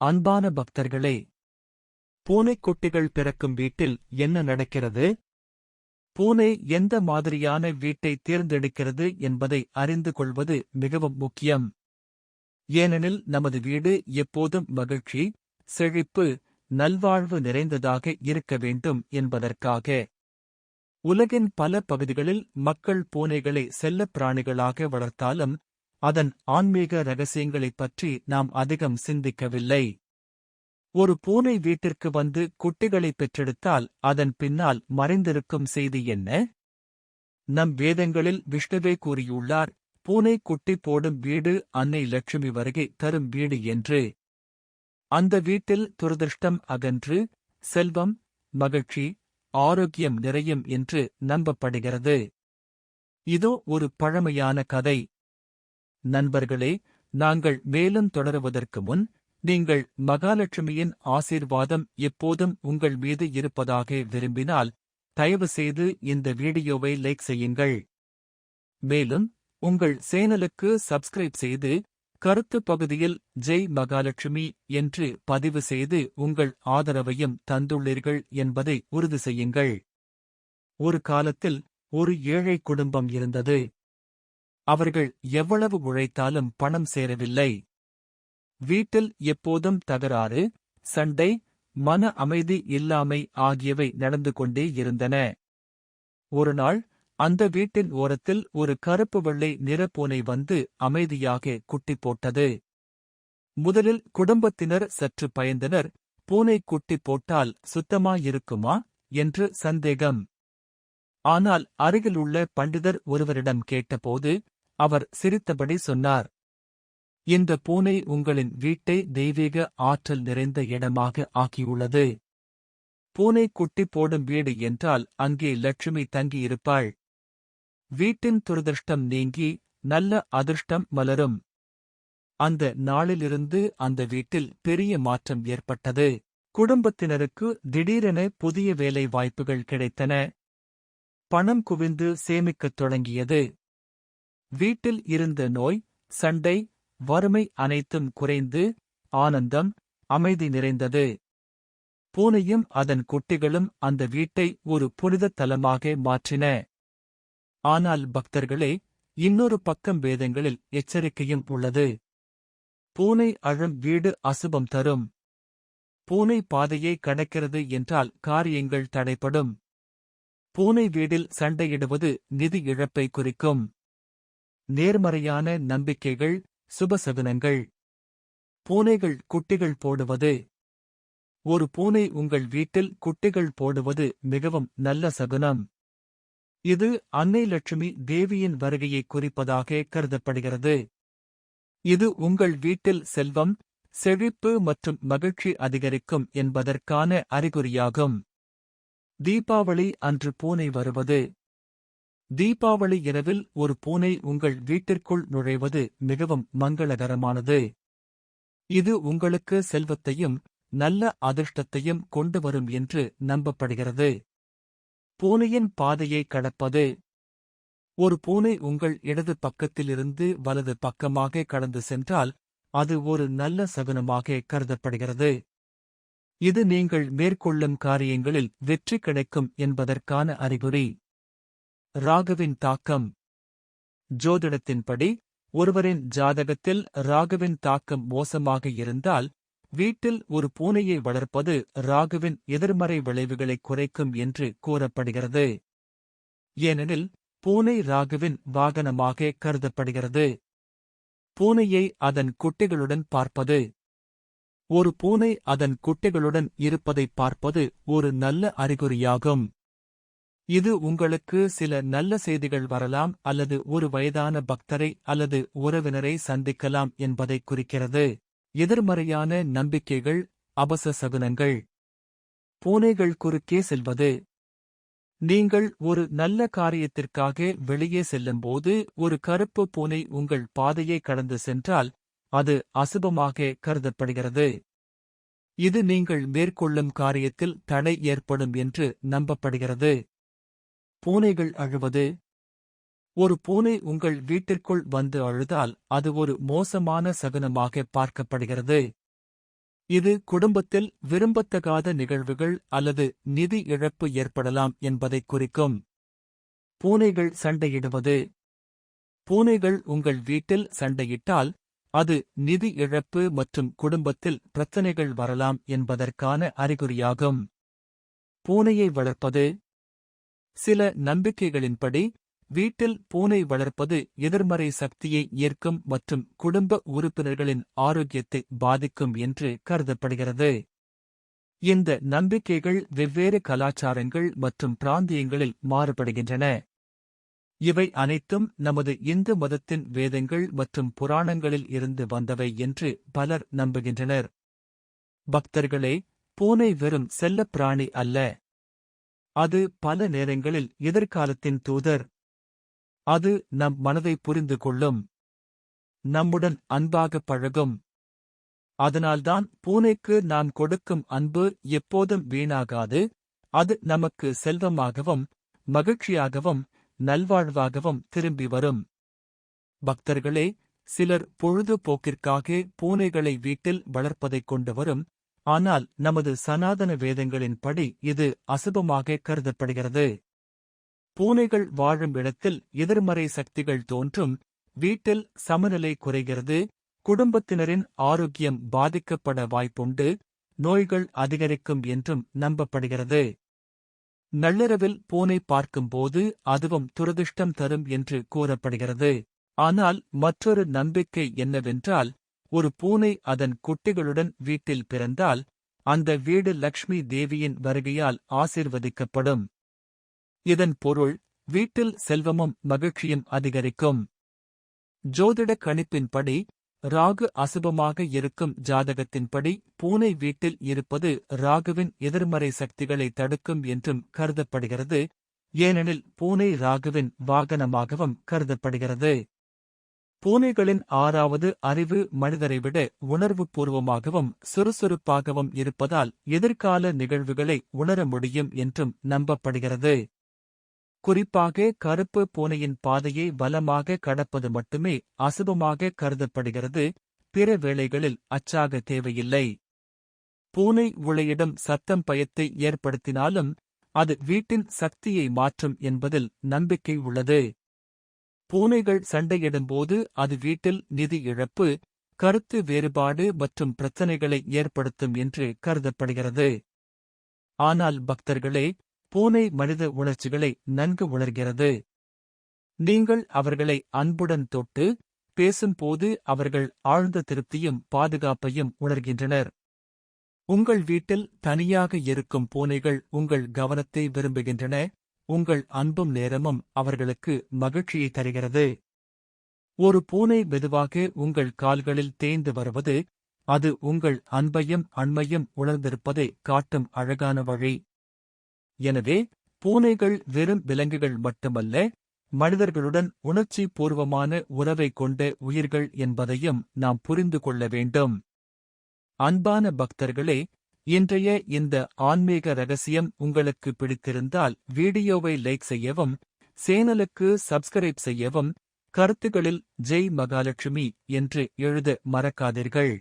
அன்பான பக்தர்களே பூனைக்குட்டிகள் பிறக்கும் வீட்டில் என்ன நடக்கிறது? பூனை எந்த மாதிரியான வீட்டை தேர்ந்தெடுக்கிறது என்பதை அறிந்து கொள்வது மிகவும் முக்கியம். ஏனெனில் நமது வீடு எப்போதும் மகிழ்ச்சி செழிப்பு நல்வாழ்வு நிறைந்ததாக இருக்க வேண்டும் என்பதற்காக. உலகின் பல பகுதிகளில் மக்கள் பூனைகளை செல்லப் பிராணிகளாக வளர்த்தாலும் அதன் ஆன்மீக ரகசியங்களைப் பற்றி நாம் அதிகம் சிந்திக்கவில்லை. ஒரு பூனை வீட்டிற்கு வந்து குட்டிகளை பெற்றெடுத்தால் அதன் பின்னால் மறைந்திருக்கும் செய்தி என்ன? நம் வேதங்களில் விஷ்ணுவே கூறியுள்ளார் பூனை குட்டி போடும் வீடு அன்னை லட்சுமி வருகை தரும் வீடு என்று. அந்த வீட்டில் துரதிருஷ்டம் அகன்று செல்வம் மகிழ்ச்சி ஆரோக்கியம் நிறையும் என்று நம்பப்படுகிறது. இதோ ஒரு பழமையான கதை. நண்பர்களே நாங்கள் மேலும் தொடருவதற்கு முன் நீங்கள் மகாலட்சுமியின் ஆசீர்வாதம் எப்போதும் உங்கள் மீது இருப்பதாக விரும்பினால் தயவு செய்து இந்த வீடியோவை லைக் செய்யுங்கள். மேலும் உங்கள் சேனலுக்கு சப்ஸ்கிரைப் செய்து கருத்து பகுதியில் ஜெய் மகாலட்சுமி என்று பதிவு செய்து உங்கள் ஆதரவையும் தந்துள்ளீர்கள் என்பதை உறுதி செய்யுங்கள். ஒரு காலத்தில் ஒரு ஏழை குடும்பம் இருந்தது. அவர்கள் எவ்வளவு உழைத்தாலும் பணம் சேரவில்லை. வீட்டில் எப்போதும் தகராறு சண்டை மன அமைதி இல்லாமை ஆகியவை நடந்து கொண்டே இருந்தன. ஒருநாள் அந்த வீட்டின் ஓரத்தில் ஒரு கருப்பு வெள்ளை நிறப்பூனை வந்து அமைதியாக குட்டி போட்டது. முதலில் குடும்பத்தினர் சற்று பயந்தனர் பூனை குட்டி போட்டால் சுத்தமாயிருக்குமா? என்று சந்தேகம். ஆனால் அருகிலுள்ள பண்டிதர் ஒருவரிடம் கேட்டபோது அவர் சிரித்தபடி சொன்னார். இந்த பூனை உங்களின் வீட்டை தெய்வீக ஆற்றல் நிறைந்த இடமாக ஆக்கியுள்ளது. பூனை குட்டி போடும் வீடு என்றால் அங்கே லட்சுமி தங்கியிருப்பாள். வீட்டின் துரதிருஷ்டம் நீங்கி நல்ல அதிர்ஷ்டம் மலரும். அந்த நாளிலிருந்து அந்த வீட்டில் பெரிய மாற்றம் ஏற்பட்டது. குடும்பத்தினருக்கு திடீரென புதிய வேலை வாய்ப்புகள் கிடைத்தன. பணம் குவிந்து சேமிக்கத் தொடங்கியது. வீட்டில் இருந்த நோய் சண்டை வறுமை அனைத்தும் குறைந்து ஆனந்தம் அமைதி நிறைந்தது. பூனையும் அதன் குட்டிகளும் அந்த வீட்டை ஒரு புனித தலமாக மாற்றின. ஆனால் பக்தர்களே இன்னொரு பக்கம் வேதங்களில் எச்சரிக்கையும் உள்ளது. பூனை அழும் வீடு அசுபம் தரும். பூனை பாதையை கடக்கிறது என்றால் காரியங்கள் தடைப்படும் பூனை வீடில் சண்டையிடுவது நிதி இழப்பை குறிக்கும். நேர்மறையான நம்பிக்கைகள் சுபசகுனங்கள் பூனைகள் குட்டிகள் போடுவது. ஒரு பூனை உங்கள் வீட்டில் குட்டிகள் போடுவது மிகவும் நல்ல சகுனம். இது அன்னை லட்சுமி தேவியின் வருகையை குறிப்பதாக கருதப்படுகிறது. இது உங்கள் வீட்டில் செல்வம் செழிப்பு மற்றும் மகிழ்ச்சி அதிகரிக்கும் என்பதற்கான அறிகுறியாகும். தீபாவளி அன்று பூனை வருவது. தீபாவளி இரவில் ஒரு பூனை உங்கள் வீட்டிற்குள் நுழைவது மிகவும் மங்களகரமானது. இது உங்களுக்கு செல்வத்தையும் நல்ல அதிர்ஷ்டத்தையும் கொண்டு வரும் என்று நம்பப்படுகிறது. பூனையின் பாதையை கடப்பது. ஒரு பூனை உங்கள் இடது பக்கத்திலிருந்து வலது பக்கமாக கடந்து சென்றால் அது ஒரு நல்ல சகுனமாக கருதப்படுகிறது. இது நீங்கள் மேற்கொள்ளும் காரியங்களில் வெற்றி கிடைக்கும் என்பதற்கான அறிகுறி. ராகுவின் தாக்கம். ஜோதிடத்தின்படி ஒருவரின் ஜாதகத்தில் ராகுவின் தாக்கம் மோசமாக இருந்தால் வீட்டில் ஒரு பூனையை வளர்ப்பது ராகுவின் எதிர்மறை விளைவுகளை குறைக்கும் என்று கூறப்படுகிறது. ஏனெனில் பூனை ராகுவின் வாகனமாக கருதப்படுகிறது. பூனையை அதன் குட்டிகளுடன் பார்ப்பது. ஒரு பூனை அதன் குட்டிகளுடன் இருப்பதை பார்ப்பது ஒரு நல்ல அறிகுறியாகும். இது உங்களுக்கு சில நல்ல செய்திகள் வரலாம் அல்லது ஒரு வயதான பக்தரை அல்லது உறவினரை சந்திக்கலாம் என்பதை குறிக்கிறது. எதிர்மறையான நம்பிக்கைகள் அபச சகுனங்கள். பூனைகள் குறுக்கே செல்வது. நீங்கள் ஒரு நல்ல காரியத்திற்காக வெளியே செல்லும்போது ஒரு கருப்பு பூனை உங்கள் பாதையை கடந்து சென்றால் அது அசுபமாக கருதப்படுகிறது. இது நீங்கள் மேற்கொள்ளும் காரியத்தில் தடை ஏற்படும் என்று நம்பப்படுகிறது. பூனைகள் அழுவது? ஒரு பூனை உங்கள் வீட்டிற்குள் வந்து அழுதால் அது ஒரு மோசமான சகுனமாக பார்க்கப்படுகிறது. இது குடும்பத்தில் விரும்பத்தகாத நிகழ்வுகள் அல்லது நிதி இழப்பு ஏற்படலாம் என்பதைக் குறிக்கும். பூனைகள் சண்டையிடுவது? பூனைகள் உங்கள் வீட்டில் சண்டையிட்டால் அது நிதி இழப்பு மற்றும் குடும்பத்தில் பிரச்சனைகள் வரலாம் என்பதற்கான அறிகுறியாகும். பூனையை வளர்ப்பது? சில நம்பிக்கைகளின்படி வீட்டில் பூனை வளர்ப்பது எதிர்மறை சக்தியை ஏற்கும் மற்றும் குடும்ப உறுப்பினர்களின் ஆரோக்கியத்தை பாதிக்கும் என்று கருதப்படுகிறது. இந்த நம்பிக்கைகள் வெவ்வேறு கலாச்சாரங்கள் மற்றும் பிராந்தியங்களில் மாறுபடுகின்றன. இவை அனைத்தும் நமது இந்து மதத்தின் வேதங்கள் மற்றும் புராணங்களில் இருந்து வந்தவை என்று பலர் நம்புகின்றனர். பக்தர்களே பூனை வெறும் செல்லப்பிராணி அல்ல. அது பல நேரங்களில் எதிர்காலத்தின் தூதர். அது நம் மனதை புரிந்து கொள்ளும். நம்முடன் அன்பாக பழகும். அதனால்தான் பூனைக்கு நாம் கொடுக்கும் அன்பு எப்போதும் வீணாகாது. அது நமக்கு செல்வமாகவும் மகிழ்ச்சியாகவும் நல்வாழ்வாகவும் திரும்பி வரும். பக்தர்களே சிலர் பொழுதுபோக்கிற்காக பூனைகளை வீட்டில் வளர்ப்பதைக் கொண்டு வரும். ஆனால் நமது சனாதன வேதங்களின்படி இது அசுபமாக கருதப்படுகிறது. பூனைகள் வாழும் இடத்தில் எதிர்மறை சக்திகள் தோன்றும் வீட்டில் சமநிலை குறைகிறது குடும்பத்தினரின் ஆரோக்கியம் பாதிக்கப்பட வாய்ப்புண்டு நோய்கள் அதிகரிக்கும் என்றும் நம்பப்படுகிறது. நள்ளிரவில் பூனை பார்க்கும்போது அதுவும் துரதிர்ஷ்டம் தரும் என்று கூறப்படுகிறது. ஆனால் மற்றொரு நம்பிக்கை என்னவென்றால் ஒரு பூனை அதன் குட்டிகளுடன் வீட்டில் பிறந்தால் அந்த வீடு லக்ஷ்மி தேவியின் வருகையால் ஆசிர்வதிக்கப்படும். இதன் பொருள் வீட்டில் செல்வமும் மகிழ்ச்சியும் அதிகரிக்கும். ஜோதிட கணிப்பின்படி ராகு அசுபமாக இருக்கும் ஜாதகத்தின்படி பூனை வீட்டில் இருப்பது ராகுவின் எதிர்மறை சக்திகளை தடுக்கும் என்றும் கருதப்படுகிறது. ஏனெனில் பூனை ராகுவின் வாகனமாகவும் கருதப்படுகிறது. பூனைகளின் ஆறாவது அறிவு மனிதரை விட உணர்வுபூர்வமாகவும் சுறுசுறுப்பாகவும் இருப்பதால் எதிர்கால நிகழ்வுகளை உணர முடியும் என்றும் நம்பப்படுகிறது. குறிப்பாக கருப்பு பூனையின் பாதையை பலமாக கடப்பது மட்டுமே அசுபமாக கருதப்படுகிறது. பிற வேளைகளில் அச்சாக தேவையில்லை. பூனை உளையிடம் சத்தம் பயத்தை ஏற்படுத்தினாலும் அது வீட்டின் சக்தியை மாற்றும் என்பதில் நம்பிக்கை உள்ளது. பூனைகள் சண்டையிடும்போது அது வீட்டில் நிதி இழப்பு கருத்து வேறுபாடு மற்றும் பிரச்சனைகளை ஏற்படுத்தும் என்று கருதப்படுகிறது. ஆனால் பக்தர்களே பூனை மனித உணர்ச்சிகளை நன்கு உணர்கிறது. நீங்கள் அவர்களை அன்புடன் தொட்டு பேசும்போது அவர்கள் ஆழ்ந்த திருப்தியும் பாதுகாப்பையும் உணர்கின்றனர். உங்கள் வீட்டில் தனியாக இருக்கும் பூனைகள் உங்கள் கவனத்தை விரும்புகின்றன. உங்கள் அன்பும் நேரமும் அவர்களுக்கு மகிழ்ச்சியை தருகிறது. ஒரு பூனை மெதுவாக உங்கள் கால்களில் தேய்ந்து வருவது அது உங்கள் அன்பையும் அண்மையும் உணர்ந்திருப்பதை காட்டும் அழகான வழி. எனவே பூனைகள் வெறும் விலங்குகள் மட்டுமல்ல மனிதர்களுடன் உணர்ச்சி பூர்வமான உறவை கொண்ட உயிர்கள் என்பதையும் நாம் புரிந்து கொள்ள வேண்டும். அன்பான பக்தர்களே இன்றைய இந்த ஆன்மீக ரகசியம் உங்களுக்கு பிடித்திருந்தால் வீடியோவை லைக் செய்யவும் சேனலுக்கு சப்ஸ்கிரைப் செய்யவும் கருத்துகளில் ஜெய் மகாலட்சுமி என்று எழுத மறக்காதீர்கள்.